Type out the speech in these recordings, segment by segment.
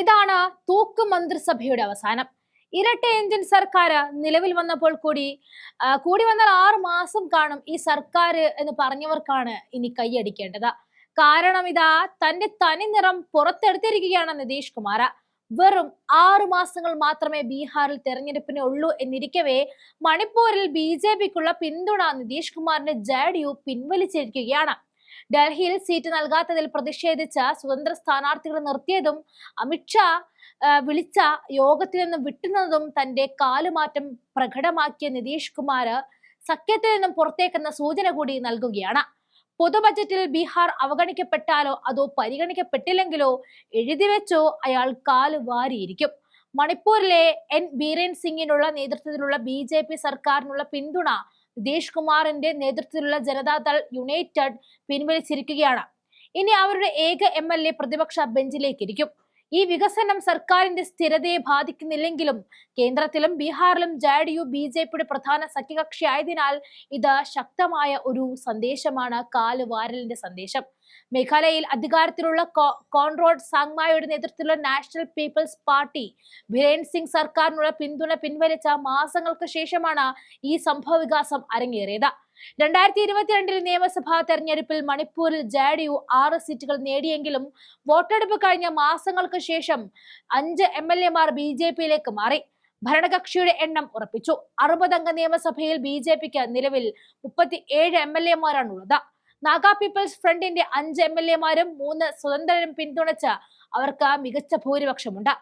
ഇതാണ് തൂക്ക് മന്ത്രിസഭയുടെ അവസാനം. ഇരട്ട എഞ്ചിൻ സർക്കാർ നിലവിൽ വന്നപ്പോൾ കൂടി കൂടി വന്നാൽ ആറു മാസം കാണും ഈ സർക്കാർ എന്ന് പറഞ്ഞവർക്കാണ് ഇനി കൈയടിക്കേണ്ടത്. കാരണം ഇതാ തന്റെ തനി നിറം പുറത്തെടുത്തിരിക്കുകയാണ് നിതീഷ് കുമാർ വെറും ആറു മാസങ്ങൾ മാത്രമേ ബീഹാറിൽ തെരഞ്ഞെടുപ്പിന് ഉള്ളൂ എന്നിരിക്കവേ മണിപ്പൂരിൽ ബി ജെ പിക്കുള്ള പിന്തുണ നിതീഷ് കുമാറിന്റെ ജെ ഡി യു പിൻവലിച്ചിരിക്കുകയാണ്. ഡൽഹിയിൽ സീറ്റ് നൽകാത്തതിൽ പ്രതിഷേധിച്ച് സ്വതന്ത്ര സ്ഥാനാർത്ഥികളെ നിർത്തിയതും അമിത്ഷാ വിളിച്ച യോഗത്തിൽ നിന്നും വിട്ടുന്നതും തന്റെ കാലുമാറ്റം പ്രകടമാക്കിയ നിതീഷ് കുമാർ സഖ്യത്തിൽ നിന്നും പുറത്തേക്കെന്ന സൂചന കൂടി നൽകുകയാണ്. പൊതു ബജറ്റിൽ ബീഹാർ അവഗണിക്കപ്പെട്ടാലോ അതോ പരിഗണിക്കപ്പെട്ടില്ലെങ്കിലോ എഴുതി വെച്ചോ അയാൾ കാൽ വാരിയിരിക്കും. മണിപ്പൂരിലെ എൻ. ബീരേൻ സിംഗിനുള്ള നേതൃത്വത്തിലുള്ള ബി സർക്കാരിനുള്ള പിന്തുണ നിതീഷ് കുമാറിന്റെ നേതൃത്വത്തിലുള്ള ജനതാദൾ യുണൈറ്റഡ് പിൻവലിച്ചിരിക്കുകയാണ്. ഇനി അവരുടെ ഏക എം എൽ എ പ്രതിപക്ഷ ബെഞ്ചിലേക്ക് ഇരിക്കും ഈ വികസനം സർക്കാരിന്റെ സ്ഥിരതയെ ബാധിക്കുന്നില്ലെങ്കിലും കേന്ദ്രത്തിലും ബീഹാറിലും J D U B J പിയുടെ പ്രധാന സഖ്യകക്ഷിയായതിനാൽ ഇത് ശക്തമായ ഒരു സന്ദേശമാണ് കാൽ വാരലിന്റെ സന്ദേശം. മേഘാലയയിൽ അധികാരത്തിലുള്ള കോൺറോഡ് സാങ്മായുടെ നേതൃത്വത്തിലുള്ള National People's Party Biren Singh സർക്കാരിനുള്ള പിന്തുണ പിൻവലിച്ച മാസങ്ങൾക്ക് ശേഷമാണ് ഈ സംഭവ വികാസം അരങ്ങേറിയത്. രണ്ടായിരത്തി ഇരുപത്തിരണ്ടിൽ നിയമസഭാ തെരഞ്ഞെടുപ്പിൽ മണിപ്പൂരിൽ ജെ ഡി യു ആറ് സീറ്റുകൾ നേടിയെങ്കിലും വോട്ടെടുപ്പ് കഴിഞ്ഞ മാസങ്ങൾക്ക് ശേഷം അഞ്ച് എം എൽ എമാർ ബി ജെ പിയിലേക്ക് മാറി. ഭരണകക്ഷിയുടെ എണ്ണം ഉറപ്പിച്ചു. അറുപതംഗ നിയമസഭയിൽ ബി ജെ പിക്ക് നിലവിൽ മുപ്പത്തി ഏഴ് എം എൽ എമാരാണുള്ളത്. നാഗാ പീപ്പിൾസ് ഫ്രണ്ടിന്റെ അഞ്ച് എം എൽ എമാരും മൂന്ന് സ്വതന്ത്രരും പിന്തുണച്ച് അവർക്ക് മികച്ച ഭൂരിപക്ഷമുണ്ട്.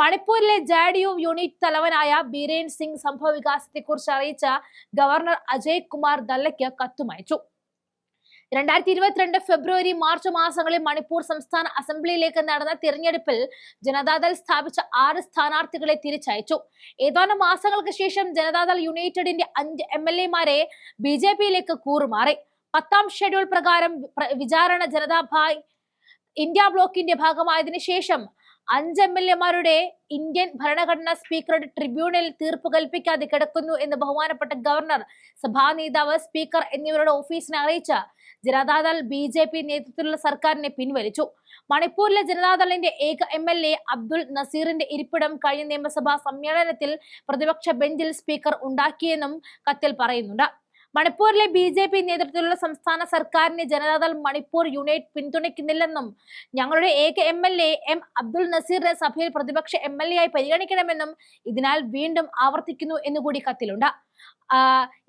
മണിപ്പൂരിലെ ജെ ഡി യു യൂണിറ്റ് തലവനായ ബീരേൻ സിംഗ് സംഭവ വികാസത്തെക്കുറിച്ച് അറിയിച്ച ഗവർണർ അജയ് കുമാർ ദല്ലയ്ക്ക് കത്തുമയച്ചു. രണ്ടായിരത്തി ഇരുപത്തിരണ്ട് ഫെബ്രുവരി മാർച്ച് മാസങ്ങളിൽ മണിപ്പൂർ സംസ്ഥാന അസംബ്ലിയിലേക്ക് നടന്ന തിരഞ്ഞെടുപ്പിൽ ജനതാദൾ സ്ഥാപിച്ച ആറ് സ്ഥാനാർത്ഥികളെ തിരിച്ചയച്ചു. ഏതാനും മാസങ്ങൾക്ക് ശേഷം ജനതാദൾ യുണൈറ്റഡിന്റെ അഞ്ച് എം എൽ എമാരെ ബി ജെ പിയിലേക്ക് കൂറുമാറി. പത്താം ഷെഡ്യൂൾ പ്രകാരം പ്ര- വിചാരണ ജനതാഭായ് ഇന്ത്യ ബ്ലോക്കിന്റെ ഭാഗമായതിനു ശേഷം അഞ്ച് എം എൽ എമാരുടെ ഇന്ത്യൻ ഭരണഘടനാ സ്പീക്കറുടെ ട്രിബ്യൂണലിൽ തീർപ്പ് കൽപ്പിക്കാതെ കിടക്കുന്നു എന്ന് ബഹുമാനപ്പെട്ട ഗവർണർ സഭാ നേതാവ് സ്പീക്കർ എന്നിവരുടെ ഓഫീസിനെ അറിയിച്ച ജനതാദൾ ബി ജെ പി നേതൃത്വത്തിലുള്ള സർക്കാരിനെ പിൻവലിച്ചു. മണിപ്പൂരിലെ ജനതാദളിന്റെ ഏക എം എൽ എ അബ്ദുൾ നസീറിന്റെ ഇരിപ്പിടം കഴിഞ്ഞ നിയമസഭാ സമ്മേളനത്തിൽ പ്രതിപക്ഷ ബെഞ്ചിൽ സ്പീക്കർ ഉണ്ടാക്കിയെന്നും കത്തിൽ പറയുന്നുണ്ട്. മണിപ്പൂരിലെ ബി ജെ പി നേതൃത്വത്തിലുള്ള സംസ്ഥാന സർക്കാരിനെ ജനതാദൾ മണിപ്പൂർ യൂണിറ്റ് പിന്തുണയ്ക്കുന്നില്ലെന്നും ഞങ്ങളുടെ ഏക M L A M Abdul നസീറിനെ സഭയിൽ പ്രതിപക്ഷ എം എൽ എ ആയി പരിഗണിക്കണമെന്നും ഇതിനാൽ വീണ്ടും ആവർത്തിക്കുന്നു എന്നുകൂടി കത്തിലുണ്ട്.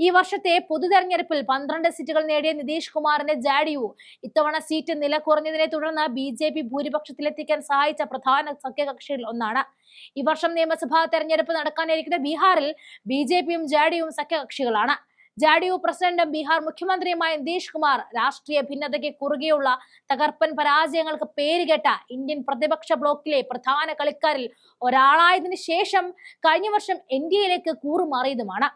ഈ വർഷത്തെ പൊതു തെരഞ്ഞെടുപ്പിൽ പന്ത്രണ്ട് സീറ്റുകൾ നേടിയ നിതീഷ് കുമാറിന്റെ ജാഡിയു. ഇത്തവണ സീറ്റ് നില കുറഞ്ഞതിനെ തുടർന്ന് ബി ജെ പി ഭൂരിപക്ഷത്തിലെത്തിക്കാൻ സഹായിച്ച പ്രധാന സഖ്യകക്ഷികളിൽ ഒന്നാണ്. ഈ വർഷം നിയമസഭാ തെരഞ്ഞെടുപ്പ് നടക്കാനിരിക്കുന്ന ബീഹാറിൽ ബി ജെ പിയും ജാഡിയും സഖ്യകക്ഷികളാണ്. ജാഡിയു പ്രസിഡന്റും ബീഹാർ മുഖ്യമന്ത്രിയുമായ നിതീഷ് കുമാർ രാഷ്ട്രീയ ഭിന്നതയ്ക്ക് കുറുകെയുള്ള തകർപ്പൻ പരാജയങ്ങൾക്ക് പേരുകേട്ട ഇന്ത്യൻ പ്രതിപക്ഷ ബ്ലോക്കിലെ പ്രധാന കളിക്കാരിൽ ഒരാളായതിനു ശേഷം കഴിഞ്ഞ വർഷം എൻ ഡി എയിലേക്ക് കൂറുമാറിയതുമാണ്.